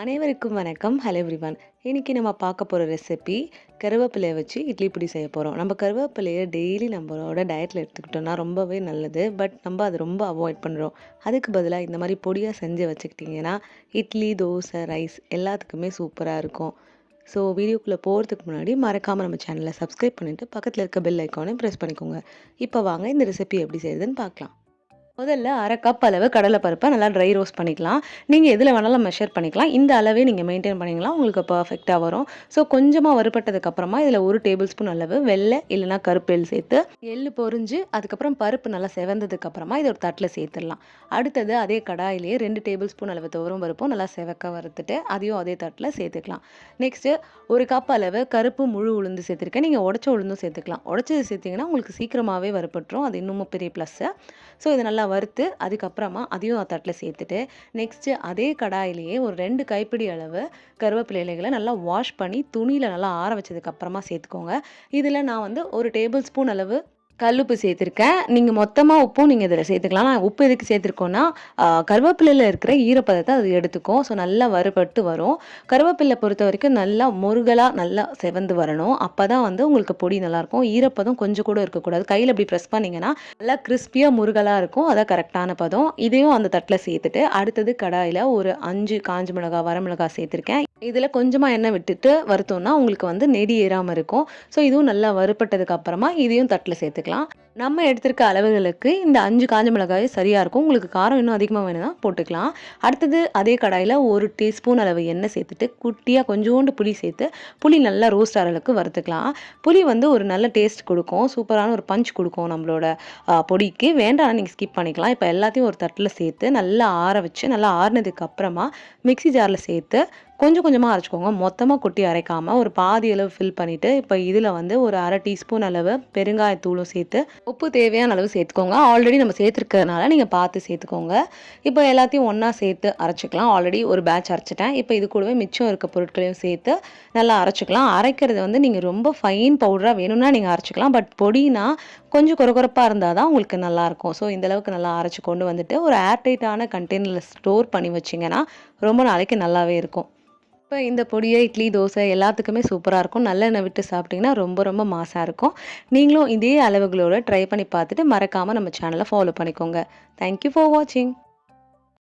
அனைவருக்கும் வணக்கம். Hello everyone இன்றைக்கி நம்ம பார்க்க போகிற ரெசிபி கருவேப்பிலையை வச்சு இட்லி பொடி செய்ய போகிறோம் நம்ம கருவேப்பிலையை டெய்லி நம்மளோட டயட்டில் எடுத்துக்கிட்டோம்னா ரொம்பவே நல்லது. பட் நம்ம அதை ரொம்ப அவாய்ட் பண்ணுறோம் அதுக்கு பதிலாக இந்த மாதிரி பொடியாக செஞ்சு வச்சுக்கிட்டிங்கன்னா இட்லி தோசை ரைஸ் எல்லாத்துக்குமே சூப்பராக இருக்கும். ஸோ வீடியோக்குள்ளே போகிறதுக்கு முன்னாடி மறக்காமல் நம்ம சேனலை சப்ஸ்கிரைப் பண்ணிவிட்டு பக்கத்தில் இருக்க பெல் ஐக்கானையும் ப்ரெஸ் பண்ணிக்கோங்க. இப்போ வாங்க இந்த ரெசிபி எப்படி செய்யுதுன்னு பார்க்கலாம். முதல்ல அரை கப் அளவு கடலை பருப்பை நல்லா ட்ரை ரோஸ்ட் பண்ணிக்கலாம். நீங்கள் எதில் வேணாலும் மெஷர் பண்ணிக்கலாம். இந்த அளவே நீங்கள் மெயின்டைன் பண்ணிக்கலாம். உங்களுக்கு பர்ஃபெக்டாக வரும். ஸோ கொஞ்சமாக வறுபட்டதுக்கப்புறமா இதில் ஒரு டேபிள் ஸ்பூன் அளவு வெள்ளை இல்லைனா கருப்பு எள் சேர்த்து எள் பொறிஞ்சு அதுக்கப்புறம் பருப்பு நல்லா செவந்ததுக்கப்புறமா இதை ஒரு தட்டில் சேர்த்துடலாம். அடுத்தது அதே கடாயிலேயே ரெண்டு டேபிள் ஸ்பூன் அளவு துவரம் பருப்பும் நல்லா செவக்க வறுத்துட்டு அதையும் அதே தட்டில் சேர்த்துக்கலாம். நெக்ஸ்ட்டு ஒரு கப் அளவு கருப்பு முழு உளுந்து சேர்த்துருக்கேன். நீங்கள் உடச்ச உளுந்தும் சேர்த்துக்கலாம். உடச்சது சேர்த்திங்கன்னா உங்களுக்கு சீக்கிரமாகவே வறுபட்டுரும். அது இன்னமும் பெரிய ப்ளஸ்ஸு ஸோ இது நல்லா வறுத்து அதுக்கப்புறமா அதையும் தட்டில் சேர்த்துட்டு நெக்ஸ்ட்டு அதே கடாயிலேயே ஒரு ரெண்டு கைப்பிடி அளவு கருவேப்பிலை இலைகளை நல்லா வாஷ் பண்ணி துணியில் நல்லா ஆற வச்சதுக்கப்புறமா சேர்த்துக்கோங்க. இதில் நான் வந்து ஒரு டேபிள் ஸ்பூன் அளவு கல்லுப்பு சேர்த்துருக்கேன். நீங்கள் மொத்தமாக உப்பும் நீங்கள் இதில் சேர்த்துக்கலாம். நான் உப்பு எதுக்கு சேர்த்துருக்கோன்னா கருவேப்பிலையில் இருக்கிற ஈரப்பதத்தை அது எடுத்துக்கும். ஸோ நல்லா வறுபட்டு வரும். கருவேப்பிலை பொறுத்த வரைக்கும் நல்லா முருகலாக நல்லா செவந்து வரணும். அப்போ தான் வந்து உங்களுக்கு பொடி நல்லாயிருக்கும். ஈரப்பதம் கொஞ்சம் கூட இருக்கக்கூடாது. கையில் இப்படி ப்ரெஸ் பண்ணிங்கன்னா நல்லா கிறிஸ்பியாக முருகலாக இருக்கும். அதான் கரெக்டான பதம். இதையும் அந்த தட்டில் சேர்த்துட்டு அடுத்தது கடாயில் ஒரு அஞ்சு காஞ்ச மிளகா வரமிளகா சேர்த்துருக்கேன். இதில் கொஞ்சமாக எண்ணெய் விட்டுட்டு வறுத்தோம்னா உங்களுக்கு வந்து நெடி ஏறாமல் இருக்கும். ஸோ இதுவும் நல்லா வறுப்பட்டதுக்கு அப்புறமா இதையும் தட்டில் சேர்த்துக்கலாம். நம்ம எடுத்திருக்க அளவுகளுக்கு இந்த அஞ்சு காஞ்ச மிளகாய் சரியாக இருக்கும். உங்களுக்கு காரம் இன்னும் அதிகமாக வேணும்னா போட்டுக்கலாம். அடுத்தது அதே கடாயில் ஒரு டீஸ்பூன் அளவு எண்ணெய் சேர்த்துட்டு குட்டியாக கொஞ்சோண்டு புளி சேர்த்து புளி நல்லா ரோஸ்ட் அளவுக்கு வறுத்துக்கலாம். புளி வந்து ஒரு நல்ல டேஸ்ட் கொடுக்கும். சூப்பரான ஒரு பஞ்ச் கொடுக்கும் நம்மளோட பொடிக்கு. வேண்டாம் நீங்கள் ஸ்கிப் பண்ணிக்கலாம். இப்போ எல்லாத்தையும் ஒரு தட்டில் சேர்த்து நல்லா ஆற வச்சு நல்லா ஆறினதுக்கு அப்புறமா மிக்சி ஜாரில் சேர்த்து கொஞ்சம் கொஞ்சமாக அரைச்சிக்கோங்க. மொத்தமாக கொட்டி அரைக்காமல் ஒரு பாதி அளவு ஃபில் பண்ணிவிட்டு இப்போ இதில் வந்து ஒரு அரை டீஸ்பூன் அளவு பெருங்காயத்தூளும் சேர்த்து உப்பு தேவையான அளவு சேர்த்துக்கோங்க. ஆல்ரெடி நம்ம சேர்த்துருக்கிறதுனால நீங்கள் பார்த்து சேர்த்துக்கோங்க. இப்போ எல்லாத்தையும் ஒன்றா சேர்த்து அரைச்சிக்கலாம். ஆல்ரெடி ஒரு பேட்ச் அரைச்சிட்டேன். இப்போ இது கூடவே மிச்சம் இருக்க பொருட்களையும் சேர்த்து நல்லா அரைச்சிக்கலாம். அரைக்கிறது வந்து நீங்கள் ரொம்ப ஃபைன் பவுடராக வேணும்னா நீங்கள் அரைச்சிக்கலாம். பட் பொடினா கொஞ்சம் குறகுறப்பாக இருந்தால் தான் உங்களுக்கு நல்லாயிருக்கும் ஸோ இந்தளவுக்கு நல்லா அரைச்சி கொண்டு வந்துட்டு ஒரு ஏர்டைட்டான கண்டெய்னரில் ஸ்டோர் பண்ணி வச்சிங்கன்னா ரொம்ப நாளைக்கு நல்லாவே இருக்கும். இப்போ இந்த பொடியை இட்லி தோசை எல்லாத்துக்குமே சூப்பராக இருக்கும். நல்லெண்ணெய் விட்டு சாப்பிட்டிங்கன்னா ரொம்ப ரொம்ப மாசாக இருக்கும். நீங்களும் இதே அளவுகளோட ட்ரை பண்ணி பார்த்துட்டு மறக்காமல் நம்ம சேனலை ஃபாலோ பண்ணிக்கோங்க. தேங்க்யூ ஃபார் வாட்சிங்